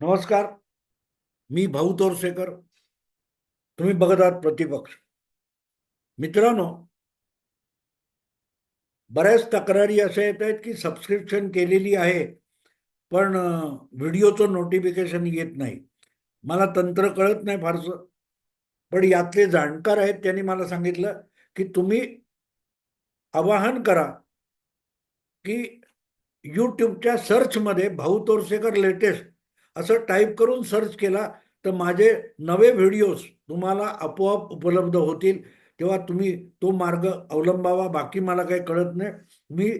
नमस्कार. मी भाऊ तोरसेकर. तुम्ही बघत आहात प्रतिपक्ष. मित्रांनो बऱ्याच तक्रारी अशा येत आहेत की सबस्क्रिप्शन केलेली आहे पण व्हिडिओचं नोटिफिकेशन येत नाही. मला तंत्र कळत नाही फारसं. पण यातले जाणकार आहेत त्यांनी मला सांगितलं की तुम्ही आवाहन करा की यूट्यूबच्या सर्चमध्ये भाऊ तोरसेकर लेटेस्ट असं टाईप करून सर्च केला तर माझे नवे व्हिडिओज तुम्हाला आपोआप उपलब्ध होतील. तेव्हा तुम्ही तो मार्ग अवलंबावा बाकी मला काही कळत नाही. मी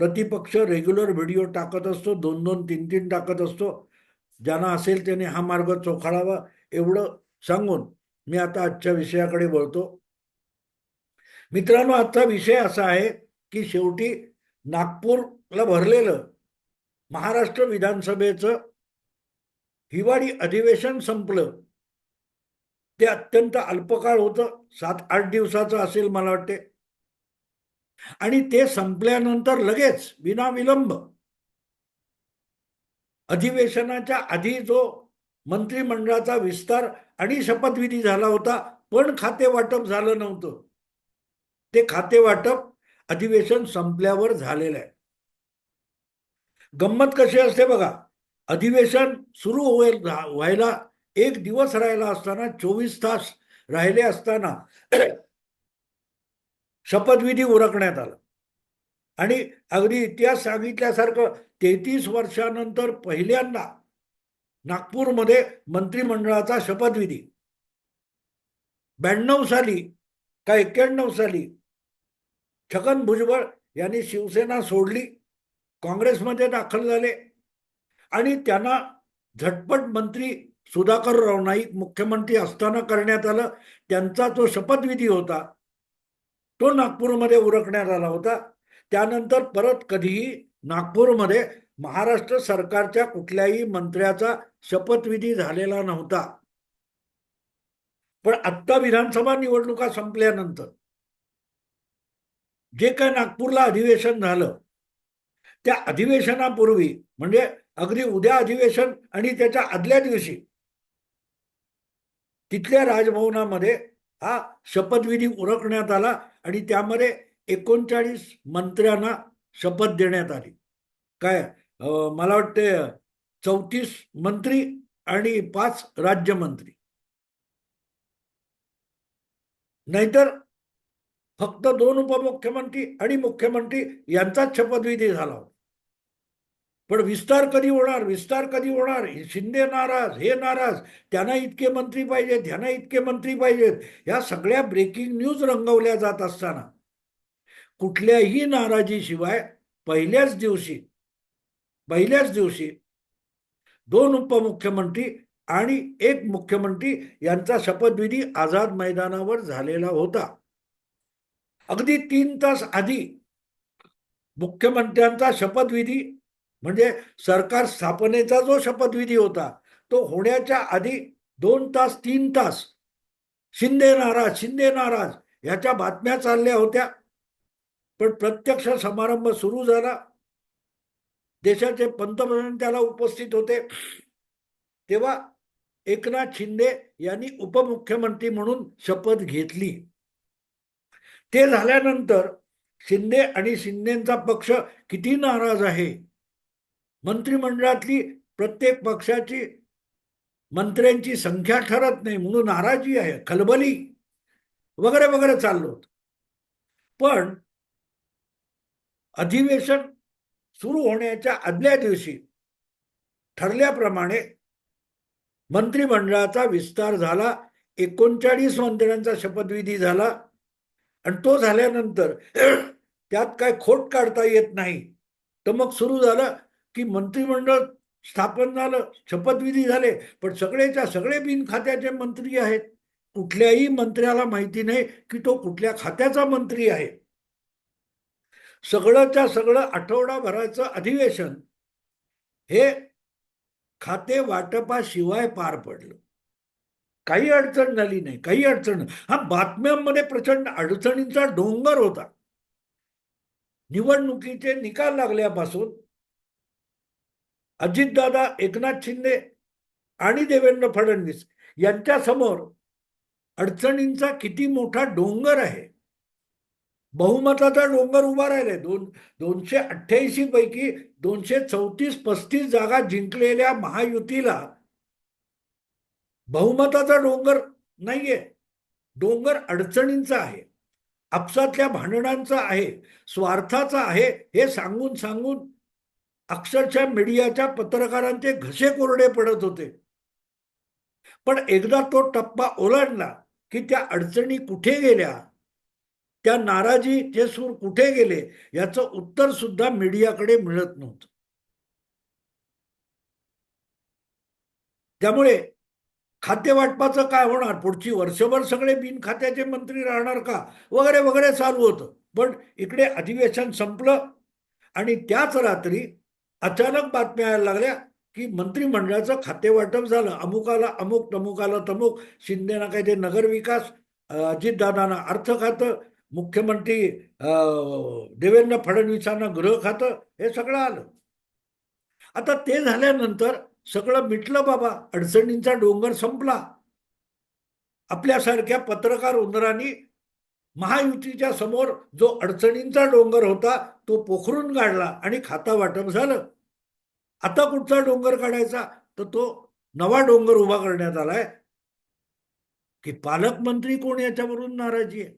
प्रतिपक्ष रेग्युलर व्हिडिओ टाकत असतो दोन दोन तीन तीन टाकत असतो. ज्यांना असेल त्याने हा मार्ग चोखाळावा एवढं सांगून मी आता आजच्या विषयाकडे बोलतो मित्रांनो आजचा विषय असा आहे की शेवटी नागपूरला भरलेलं महाराष्ट्र विधानसभेचं हिवाळी अधिवेशन संपलं. ते अत्यंत अल्पकाळ होतं. सात आठ दिवसाचं असेल मला वाटते. आणि ते संपल्यानंतर लगेच विनाविलंब अधिवेशनाच्या आधी जो मंत्रिमंडळाचा विस्तार आणि शपथविधी झाला होता पण खाते वाटप झालं नव्हतं. ते खाते वाटप अधिवेशन संपल्यावर झालेलं आहे. गंमत कशी असते बघा. अधिवेशन सुरू होईल व्हायला एक दिवस राहिला असताना चोवीस तास राहिले असताना शपथविधी उरकण्यात आला. आणि अगदी इतिहास सांगितल्यासारखं तेहतीस वर्षानंतर पहिल्यांदा नागपूरमध्ये मंत्रिमंडळाचा शपथविधी. ब्याण्णव साली का एक्क्याण्णव साली छगन भुजबळ यांनी शिवसेना सोडली काँग्रेसमध्ये दाखल झाले. आणि त्यांना झटपट मंत्री सुधाकरराव नाईक मुख्यमंत्री असताना करण्यात आलं. त्यांचा जो शपथविधी होता तो नागपूरमध्ये उरकण्यात आला होता. त्यानंतर परत कधीही नागपूरमध्ये महाराष्ट्र सरकारच्या कुठल्याही मंत्र्याचा शपथविधी झालेला नव्हता. पण आत्ता विधानसभा निवडणुका संपल्यानंतर जे काय नागपूरला अधिवेशन झालं त्या अधिवेशनापूर्वी म्हणजे अगदी उद्या अधिवेशन आणि त्याच्या आदल्या दिवशी तिथल्या राजभवनामध्ये हा शपथविधी उरकण्यात आला आणि त्यामध्ये एकोणचाळीस मंत्र्यांना शपथ देण्यात आली. काय? मला वाटते चौतीस मंत्री आणि पाच राज्यमंत्री. नाहीतर फक्त दोन उपमुख्यमंत्री आणि मुख्यमंत्री यांचाच शपथविधी झाला होता. पण विस्तार कधी होणार? विस्तार कधी होणार? हे शिंदे नाराज हे नाराज. त्यांना इतके मंत्री पाहिजेत ह्यांना इतके मंत्री पाहिजेत. ह्या सगळ्या ब्रेकिंग न्यूज रंगवल्या जात असताना कुठल्याही नाराजीशिवाय पहिल्याच दिवशी पहिल्याच दिवशी दोन उपमुख्यमंत्री आणि एक मुख्यमंत्री यांचा शपथविधी आझाद मैदानावर झालेला होता. अगदी तीन तास आधी मुख्यमंत्र्यांचा शपथविधी म्हणजे सरकार स्थापनेचा जो शपथविधी होता तो होण्याच्या आधी दोन तास तीन तास शिंदे नाराज शिंदे नाराज ह्याच्या बातम्या चालल्या होत्या. पण प्रत्यक्ष समारंभ सुरू झाला. देशाचे पंतप्रधान त्याला उपस्थित होते. तेव्हा एकनाथ शिंदे यांनी उपमुख्यमंत्री म्हणून शपथ घेतली. ते झाल्यानंतर शिंदे आणि शिंदेचा पक्ष किती नाराज आहे? मंत्रिमंडळातली प्रत्येक पक्षाची मंत्र्यांची संख्या ठरत नाही म्हणून नाराजी आहे खलबली वगैरे वगैरे चाललो होत. पण अधिवेशन सुरू होण्याच्या आदल्या दिवशी ठरल्याप्रमाणे मंत्रिमंडळाचा विस्तार झाला एकोणचाळीस मंत्र्यांचा शपथविधी झाला आणि तो झाल्यानंतर त्यात काय खोट काढता येत नाही तर मग सुरू झालं की मंत्रिमंडळ स्थापन झालं शपथविधी झाले पण सगळेच्या सगळे बिन खात्याचे मंत्री आहेत. कुठल्याही मंत्र्याला माहिती नाही की तो कुठल्या खात्याचा मंत्री आहे. सगळंच्या सगळं आठवडाभराचं अधिवेशन हे खाते वाटपाशिवाय पार पडलं. काही अडचण झाली नाही काही अडचण हा बातम्यांमध्ये प्रचंड अडचणींचा डोंगर होता. निवडणुकीचे निकाल लागल्यापासून अजितदादा एकनाथ शिंदे आणि देवेंद्र फडणवीस यांच्यासमोर अडचणींचा किती मोठा डोंगर आहे. बहुमताचा डोंगर उभा राहिले दोन दोनशे अठ्ठ्याऐंशी पैकी दोनशे चौतीस पस्तीस जागा जिंकलेल्या महायुतीला बहुमताचा डोंगर नाहीये. डोंगर अडचणींचा आहे. आपसातल्या भांडणांचा आहे. स्वार्थाचा आहे हे सांगून सांगून अक्षरशः मीडियाच्या पत्रकारांचे घसे कोरडे पडत होते. पण एकदा तो टप्पा ओलांडला की त्या अडचणी कुठे गेल्या? त्या नाराजीचे सूर कुठे गेले याचं उत्तर सुद्धा मीडियाकडे मिळत नव्हतं. त्यामुळे खाते वाटपाचं काय होणार? पुढची वर्षभर सगळे बिन खात्याचे मंत्री राहणार का? वगैरे वगैरे चालू होतं. पण इकडे अधिवेशन संपलं आणि त्याच रात्री अचानक बातम्या यायला लागल्या की मंत्रिमंडळाचं खातेवाटप झालं. अमुकाला अमुक तमुकाला तमुक. शिंदेना काय ते नगरविकास अजितदादांना अर्थ खातं. मुख्यमंत्री देवेंद्र फडणवीसांना गृह खातं. हे सगळं आलं. आता ते झाल्यानंतर सगळं मिटलं बाबा. अडचणींचा डोंगर संपला. आपल्यासारख्या पत्रकार उंदरांनी महायुतीच्या समोर जो अडचणींचा डोंगर होता तो पोखरून काढला आणि खाता वाटप झालं. आता कुठचा डोंगर काढायचा? तर तो नवा डोंगर उभा करण्यात आलाय. की पालकमंत्री कोण याच्यावरून नाराजी आहे?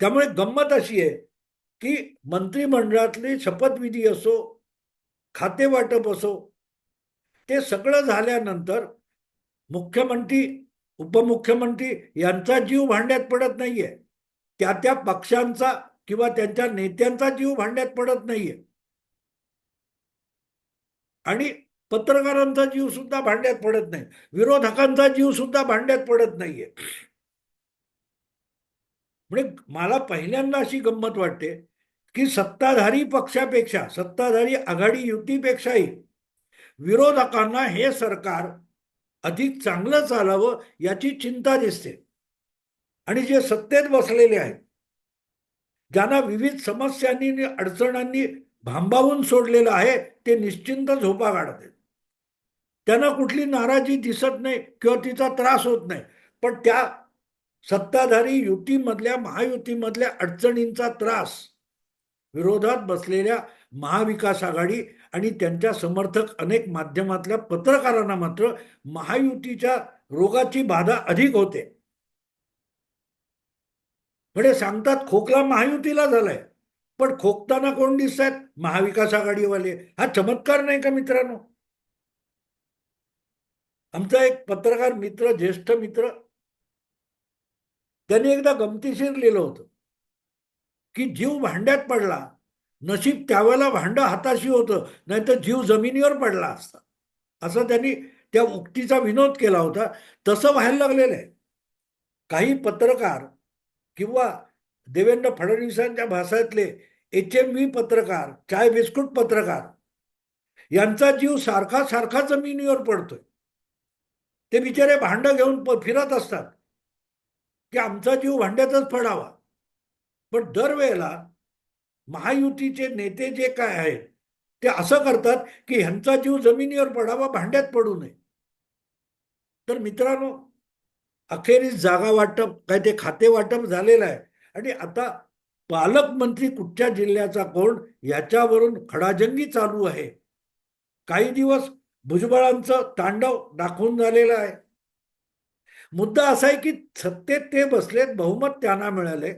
त्यामुळे गंमत अशी आहे की मंत्रिमंडळातली शपथविधी असो खाते वाटप असो ते सगळं झाल्यानंतर मुख्यमंत्री उपमुख्यमंत्री यांचा जीव भांड्यात पडत नाहीये. त्या त्या पक्षांचा किंवा त्यांच्या नेत्यांचा जीव भांड्यात पडत नाहीये. आणि पत्रकारांचा जीव सुद्धा भांड्यात पडत नाही. विरोधकांचा जीव सुद्धा भांड्यात पडत नाहीये. म्हणजे मला पहिल्यांदा अशी गंमत वाटते की सत्ताधारी पक्षापेक्षा सत्ताधारी आघाडी युतीपेक्षाही विरोधकांना हे सरकार अधिक चांगलं चालावं याची चिंता दिसते. आणि जे सत्तेत बसलेले आहेत ज्यांना विविध समस्यांनी अडचणांनी भांबावून सोडलेलं आहे ते निश्चिंत झोपा काढते त्यांना कुठली नाराजी दिसत नाही किंवा तिचा त्रास होत नाही पण त्या सत्ताधारी युतीमधल्या महायुतीमधल्या अडचणींचा त्रास विरोधात बसलेल्या महाविकास आघाडी आणि त्यांच्या समर्थक अनेक माध्यमातल्या पत्रकारांना मात्र महायुतीच्या रोगाची बाधा अधिक होते. म्हणजे सांगतात खोकला महायुतीला झालाय. पण खोकताना कोण दिसत आहेत महाविकास आघाडीवाले. हा चमत्कार नाही का मित्रांनो? आमचा एक पत्रकार मित्र ज्येष्ठ मित्र त्यांनी एकदा गमतीशीर लिहिलं होतं की जीव भांड्यात पडला नशीब त्यावेळेला भांड हाताशी होतं नाहीतर जीव जमिनीवर पडला असता. असं त्यांनी त्या उक्तीचा विनोद केला होता. तसं व्हायला लागलेलं आहे. काही पत्रकार किंवा देवेंद्र फडणवीसांच्या भाषेतले एच एम व्ही पत्रकार चाय बिस्कुट पत्रकार यांचा जीव सारखा सारखा जमिनीवर पडतोय. ते बिचारे भांडं घेऊन फिरत असतात. की आमचा जीव भांड्यातच पडावा. पण दरवेळेला महायुतीचे नेते जे काय आहेत ते असं करतात की ह्यांचा जीव जमिनीवर पडावा भांड्यात पडू नये. तर मित्रांनो अखेरीस जागा वाटप काय ते खाते वाटप झालेलं आहे. आणि आता पालकमंत्री कुठच्या जिल्ह्याचा कोण याच्यावरून खडाजंगी चालू आहे. काही दिवस भुजबळांचं तांडव दाखवून झालेलं आहे. मुद्दा असा आहे की सत्तेत ते बसलेत बहुमत त्यांना मिळाले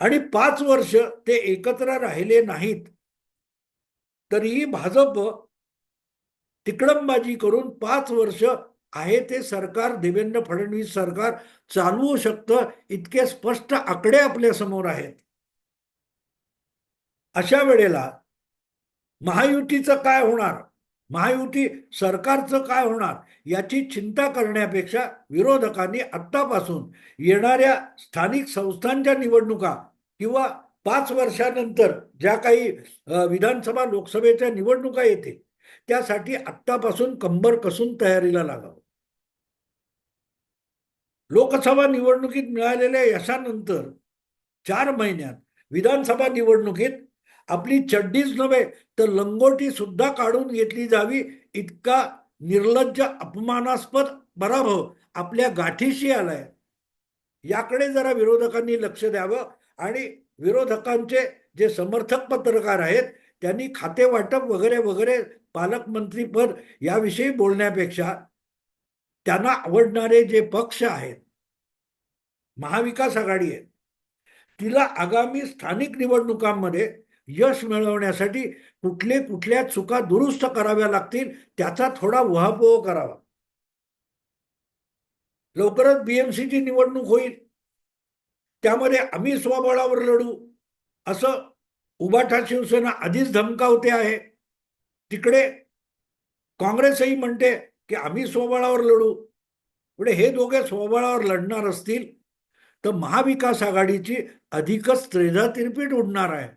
आणि पाच वर्ष ते एकत्र राहिले नाहीत. तरीही भाजप तिकडंबाजी करून पाच वर्ष आहे ते सरकार देवेंद्र फडणवीस सरकार चालवू शकतं इतके स्पष्ट आकडे आपल्यासमोर आहेत. अशा वेळेला महायुतीचं काय होणार? महायुती सरकारचं काय होणार? याची चिंता करण्यापेक्षा विरोधकांनी आत्तापासून येणाऱ्या स्थानिक संस्थांच्या निवडणुका किंवा पाच वर्षानंतर ज्या काही विधानसभा लोकसभेच्या निवडणुका येतील त्यासाठी आत्तापासून कंबर कसून तयारीला लागावं. लोकसभा निवडणुकीत मिळालेल्या यशानंतर चार महिन्यात विधानसभा निवडणुकीत आपली चड्डीच नव्हे तर लंगोटी सुद्धा काढून घेतली जावी. इतका निर्लज्ज अपमानास्पद पराभव आपल्या गाठीशी आलाय. याकडे जरा विरोधकांनी लक्ष द्यावं आणि विरोधकांचे जे समर्थक पत्रकार आहेत त्यांनी खाते वाटप वगैरे वगैरे पालकमंत्रीपद याविषयी बोलण्यापेक्षा त्यांना आवडणारे जे पक्ष आहेत महाविकास आघाडी आहे तिला आगामी स्थानिक निवडणुकांमध्ये यश मिळवण्यासाठी कुठले कुठल्या चुका दुरुस्त कराव्या लागतील त्याचा थोडा उहापोह करावा. लवकरच बीएमसीची निवडणूक होईल. त्यामध्ये आम्ही स्वबळावर लढू असं उबाठा शिवसेना आधीच धमकावते आहे. तिकडे काँग्रेसही म्हणते की आम्ही स्वबळावर लढू. पुढे हे दोघे स्वबळावर लढणार असतील तर महाविकास आघाडीची अधिकच त्रेधा तिरपीट उडणार आहे.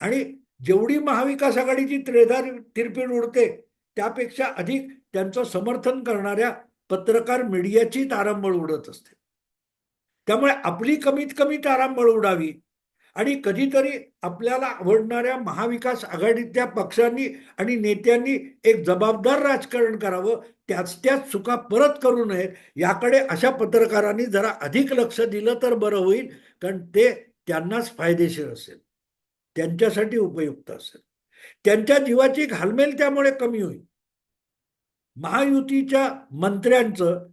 आणि जेवढी महाविकास आघाडीची त्रेधा तिरपीट उडते त्यापेक्षा अधिक त्यांचं समर्थन करणाऱ्या पत्रकार मीडियाची तारांबळ उडत असते. त्यामुळे आपली कमीत कमी तारांबळ उडावी. आणि कधीतरी आपल्याला आवडणाऱ्या महाविकास आघाडीतल्या पक्षांनी आणि नेत्यांनी एक जबाबदार राजकारण करावं त्याच त्याच चुका परत करू नयेत याकडे अशा पत्रकारांनी जरा अधिक लक्ष दिलं तर बरं होईल कारण ते त्यांनाच फायदेशीर असेल. त्यांच्यासाठी उपयुक्त असेल. त्यांच्या जीवाची घालमेल त्यामुळे कमी होईल. महायुतीच्या मंत्र्यांचं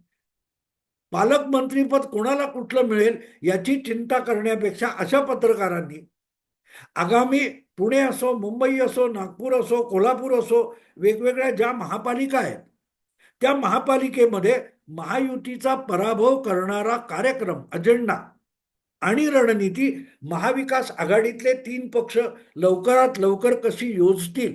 पालकमंत्रीपद कोणाला कुठलं मिळेल याची चिंता करण्यापेक्षा अशा पत्रकारांनी आगामी पुणे असो मुंबई असो नागपूर असो कोल्हापूर असो वेगवेगळ्या ज्या महापालिका आहेत त्या महापालिकेमध्ये महायुतीचा पराभव करणारा कार्यक्रम अजेंडा आणि रणनीती महाविकास आघाडीतले तीन पक्ष लवकरात लवकर कशी योजतील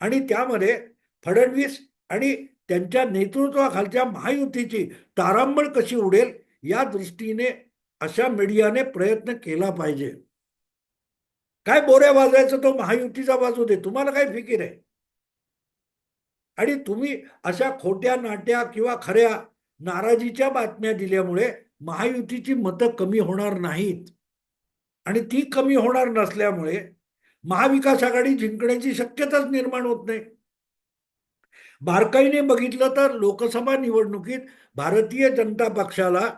आणि त्यामध्ये फडणवीस आणि त्यांच्या नेतृत्वाखालच्या महायुतीची तारांबळ कशी उडेल या दृष्टीने अशा मीडियाने प्रयत्न केला पाहिजे. काय बोऱ्या वाजायचं तो महायुतीचा बाजू दे तुम्हाला काय फिकीर आहे? आणि तुम्ही अशा खोट्या नाट्या किंवा खऱ्या नाराजीच्या बातम्या दिल्यामुळे महायुतीची मतं कमी होणार नाहीत. आणि ती कमी होणार नसल्यामुळे महाविकास आघाडी जिंकण्याची शक्यताच निर्माण होत नाही. बारकाईने बघितलं तर लोकसभा निवडणुकीत भारतीय जनता पक्षाला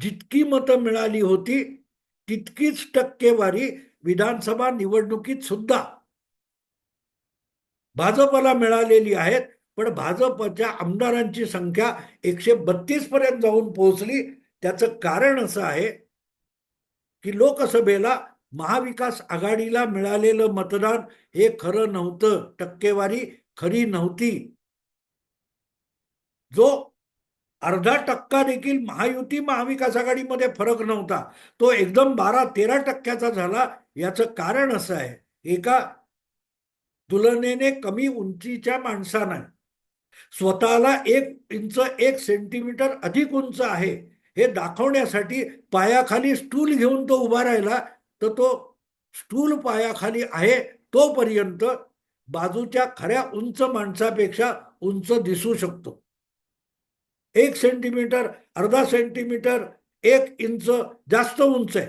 जितकी मतं मिळाली होती तितकीच टक्केवारी विधानसभा निवडणुकीत सुद्धा भाजपला मिळालेली आहेत. पण भाजपच्या आमदारांची संख्या एकशे बत्तीस पर्यंत जाऊन पोहोचली. त्याचं कारण असं आहे की लोकसभेला महाविकास आघाडीला मिळालेलं मतदान हे खरं नव्हतं. टक्केवारी खरी नव्हती. जो अर्धा टक्का देखील महायुती महाविकास आघाडीमध्ये फरक नव्हता तो एकदम बारा तेरा टक्क्याचा झाला याचं कारण असं आहे एका तुलनेने कमी उंचीच्या माणसानं. स्वतःला एक इंच एक सेंटीमीटर अधिक उंच आहे हे दाखवण्यासाठी पायाखाली स्टूल घेऊन तो उभा राहिला तर तो स्टूल पायाखाली आहे तोपर्यंत बाजूच्या खऱ्या उंच माणसापेक्षा उंच दिसू शकतो. एक सेंटीमीटर अर्धा सेंटीमीटर एक इंच जास्त उंच आहे.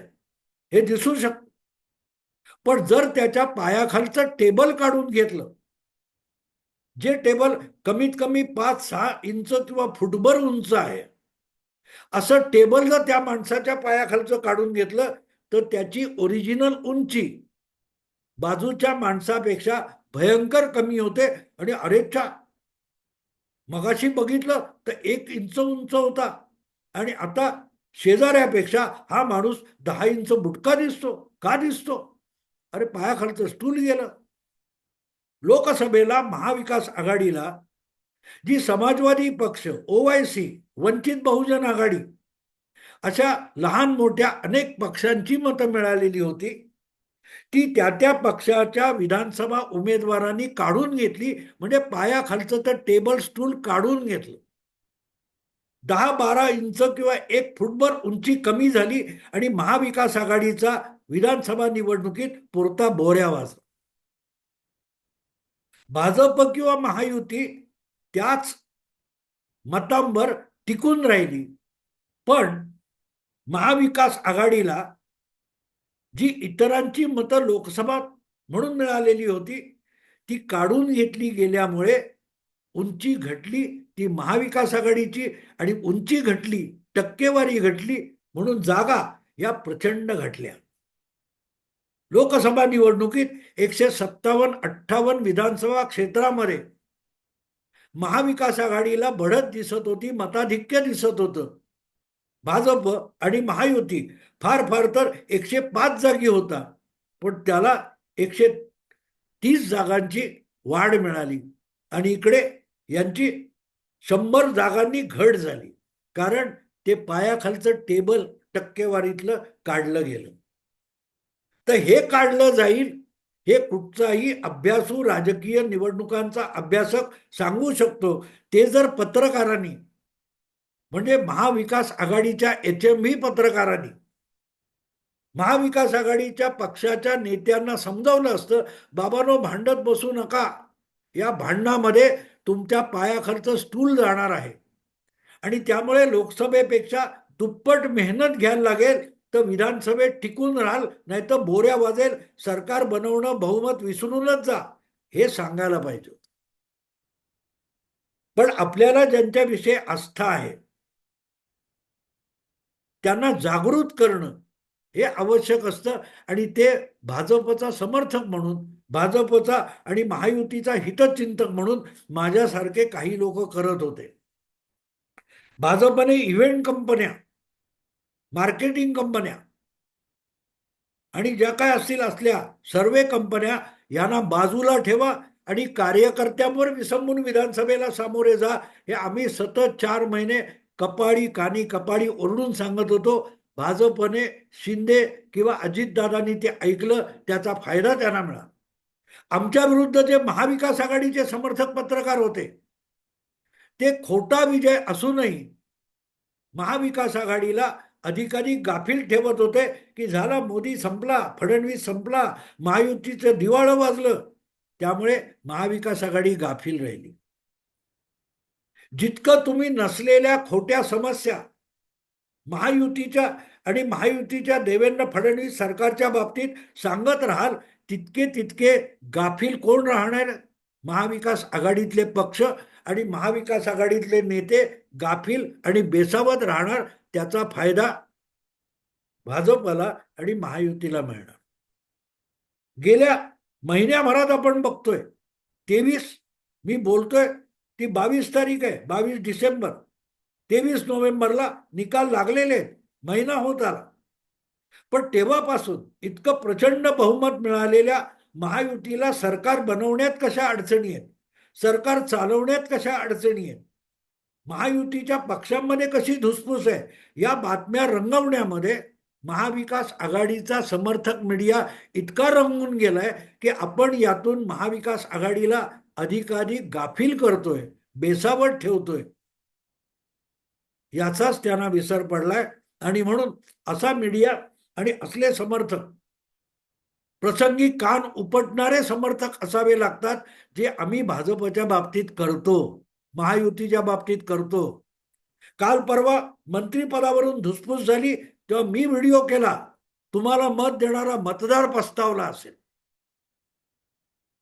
हे दिसू शकत पण जर त्याच्या पायाखालचं टेबल काढून घेतलं जे टेबल कमीत कमी पाच सहा इंच किंवा फुटभर उंच आहे असं टेबल जर त्या माणसाच्या पायाखालचं काढून घेतलं तर त्याची ओरिजिनल उंची बाजूच्या माणसापेक्षा भयंकर कमी होते आणि अरेच्छा मगाशी बघितलं तर एक इंच उंच होता. आणि आता शेजाऱ्यापेक्षा हा माणूस दहा इंच बुटका दिसतो. का दिसतो? अरे पायाखालचं स्टूल गेलं. लोकसभेला महाविकास आघाडीला जी समाजवादी पक्ष ओवायसी वंचित बहुजन आघाडी अशा लहान मोठ्या अनेक पक्षांची मतं मिळालेली होती. ती त्या त्या पक्षाच्या विधानसभा उमेदवारांनी काढून घेतली. म्हणजे पायाखालचं तर टेबल स्टूल काढून घेतलं. दहा बारा इंच किंवा एक फुटभर उंची कमी झाली आणि महाविकास आघाडीचा विधानसभा निवडणुकीत पुरता बोऱ्या वाजला. भाजप किंवा महायुती त्याच मतांवर टिकून राहिली. पण महाविकास आघाडीला जी इतरांची मतं लोकसभा म्हणून मिळालेली होती ती काढून घेतली गेल्यामुळे उंची घटली ती महाविकास आघाडीची आणि उंची घटली टक्केवारी घटली म्हणून जागा या प्रचंड घटल्या. लोकसभा निवडणुकीत एकशे सत्तावन्न अठ्ठावन्न विधानसभा क्षेत्रामध्ये महाविकास आघाडीला बढत दिसत होती मताधिक्य दिसत होतं. भाजप आणि महायुती फार फार तर एकशे पाच जागी होता. पण त्याला एकशे तीस जागांची वाढ मिळाली आणि इकडे यांची शंभर जागांनी घट झाली. कारण ते पायाखालचं टेबल टक्केवारीतलं काढलं गेलं. तर हे काढलं जाईल हे कुठचाही अभ्यासू राजकीय निवडणुकांचा अभ्यासक सांगू शकतो ते जर पत्रकारांनी म्हणजे महाविकास आघाडीच्या एच एम व्ही पत्रकारांनी महाविकास आघाडीच्या पक्षाच्या नेत्यांना समजावलं असतं बाबानो भांडत बसू नका. या भांडणामध्ये तुमच्या पायाखर्च स्टूल जाणार आहे. आणि त्यामुळे लोकसभेपेक्षा दुप्पट मेहनत घ्यायला लागेल तर विधानसभेत टिकून राहाल नाही तर बोऱ्या वाजेल सरकार बनवणं बहुमत विसरूनच जा हे सांगायला पाहिजे. पण आपल्याला ज्यांच्याविषयी आस्था आहे त्यांना जागृत करणं हे आवश्यक असतं. आणि ते भाजपचा समर्थक म्हणून भाजपचा आणि महायुतीचा हितचिंतक म्हणून माझ्यासारखे काही लोक करत होते. भाजपने इव्हेंट कंपन्या मार्केटिंग कंपन्या आणि ज्या काय असतील असल्या सर्वे कंपन्या यांना बाजूला ठेवा आणि कार्यकर्त्यांवर विसंबून विधानसभेला सामोरे जा. हे आम्ही सतत चार महिने कपाळी कानी कपाळी ओरडून सांगत होतो. भाजपने शिंदे किंवा अजितदादांनी ते ऐकलं त्याचा फायदा त्यांना मिळाला. आमच्या विरुद्ध जे महाविकास आघाडीचे समर्थक पत्रकार होते ते खोटा विजय असूनही महाविकास आघाडीला अधिकाधिक गाफील ठेवत होते की झाला मोदी संपला फडणवीस संपला महायुतीचं दिवाळं वाजलं त्यामुळे महाविकास आघाडी गाफील राहिली. जितकं तुम्ही नसलेल्या खोट्या समस्या महायुतीच्या आणि महायुतीच्या देवेंद्र फडणवीस सरकारच्या बाबतीत सांगत राहाल तितके तितके गाफील कोण राहणार? महाविकास आघाडीतले पक्ष आणि महाविकास आघाडीतले नेते गाफील आणि बेसावत राहणार त्याचा फायदा भाजपला आणि महायुतीला मिळणार. गेल्या महिन्याभरात आपण बघतोय तेवीस मी बोलतोय ती बावीस तारीख आहे बावीस डिसेंबर. तेवीस नोव्हेंबरला निकाल लागलेले आहेत महिना होत आला. पण तेव्हापासून इतकं प्रचंड बहुमत मिळालेल्या महायुतीला सरकार बनवण्यात कशा अडचणी आहेत? सरकार चालवण्यात कशा अडचणी आहेत? महायुतीच्या पक्षांमध्ये कशी धुसफूस आहे? या बातम्या रंगवण्यामध्ये महाविकास आघाडीचा समर्थक मीडिया इतका रंगून गेलाय की आपण यातून महाविकास आघाडीला अधिकाधिक गाफील करतोय बेसावट ठेवतोय. याचाच त्यांना विसर पडलाय. आणि म्हणून असा मीडिया आणि असले समर्थक प्रसंगी कान उपटणारे समर्थक असावे लागतात जे आम्ही भाजपच्या बाबतीत करतो महायुतीच्या बाबतीत करतो. काल परवा मंत्रीपदावरून धुसफूस झाली तेव्हा मी व्हिडिओ केला. तुम्हाला मत देणारा मतदार पस्तावला असेल.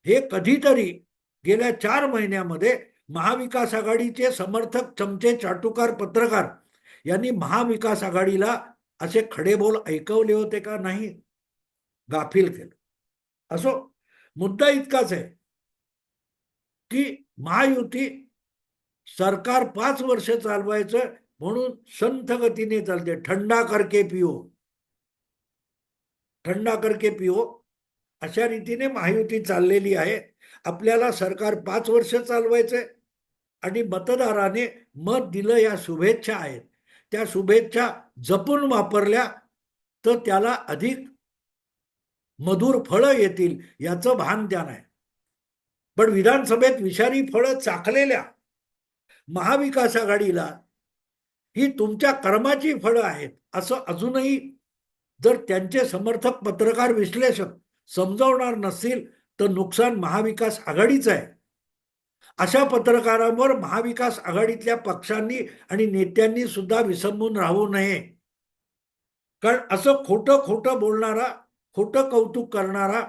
हे कधीतरी गेल्या चार महिन्यामध्ये महाविकास आघाडीचे समर्थक चमचे चाटुकार पत्रकार यांनी महाविकास आघाडीला असे खडेबोल ऐकवले होते का नाही? गाफील केलं. असो मुद्दा इतकाच आहे की महायुती सरकार पाच वर्ष चालवायचं म्हणून संथ गतीने चालते थंडा करके पिओ थंडा करके पिओ अशा रीतीने महायुती चाललेली आहे. आपल्याला सरकार पाच वर्ष चालवायचंय आणि मतदाराने मत दिलं या शुभेच्छा आहेत. त्या शुभेच्छा जपून वापरल्या तर त्याला अधिक मधुर फळं येतील याचं भान त्या आहे. पण विधानसभेत विषारी फळं चाकलेल्या महाविकास आघाडीला ही तुमच्या कर्माची फळं आहेत असं अजूनही जर त्यांचे समर्थक पत्रकार विश्लेषक समजावणार नसतील तर नुकसान महाविकास आघाडीचं आहे. अशा पत्रकारांवर महाविकास आघाडीतल्या पक्षांनी आणि नेत्यांनी सुद्धा विसंबून राहू नये. कारण असं खोटं खोटं बोलणारा खोटं कौतुक करणारा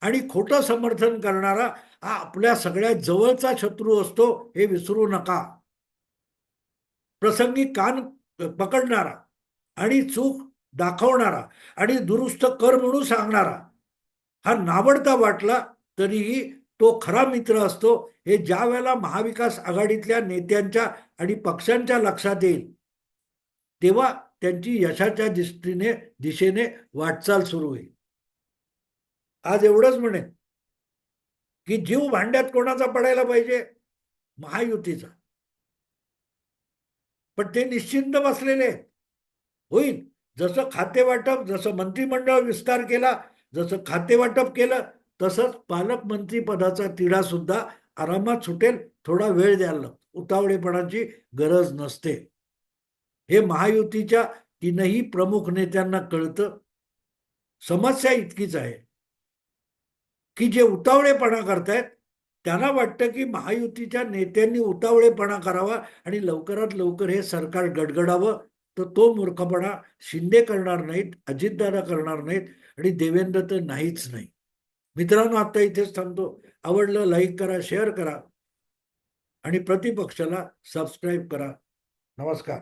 आणि खोटं समर्थन करणारा हा आपल्या सगळ्यात जवळचा शत्रू असतो हे विसरू नका. प्रसंगी कान पकडणारा आणि चूक दाखवणारा आणि दुरुस्त कर म्हणून सांगणारा हा नावडता वाटला तरीही तो खरा मित्र असतो. हे ज्या वेळेला महाविकास आघाडीतल्या नेत्यांच्या आणि पक्षांच्या लक्षात येईल तेव्हा त्यांची यशाच्या दृष्टीने दिशेने वाटचाल सुरू होईल. आज एवढंच म्हणे की जीव भांड्यात कोणाचा पडायला पाहिजे? महायुतीचा. पण ते निश्चिंत बसलेले होईल जसं खाते वाटप जसं मंत्रिमंडळ विस्तार केला जसं खाते वाटप केलं तसंच पालकमंत्री पदाचा तिढा सुद्धा आरामात सुटेल थोडा वेळ द्यायला लागतो. उतावळेपणाची गरज नसते हे महायुतीच्या तीनही प्रमुख नेत्यांना कळतं समस्या इतकीच आहे की जे उतावळेपणा करतायत त्यांना वाटतं की महायुतीच्या नेत्यांनी उतावळेपणा करावा आणि लवकरात लवकर हे सरकार गडगडावं तर तो मूर्खपणा शिंदे करणार नाहीत अजितदादा करणार नाहीत आणि देवेंद्र तर नाहीच नाही. मित्रांनो आता इथेच थांबतो. आवडलं लाईक करा शेअर करा आणि प्रतिपक्षाला सबस्क्राईब करा. नमस्कार.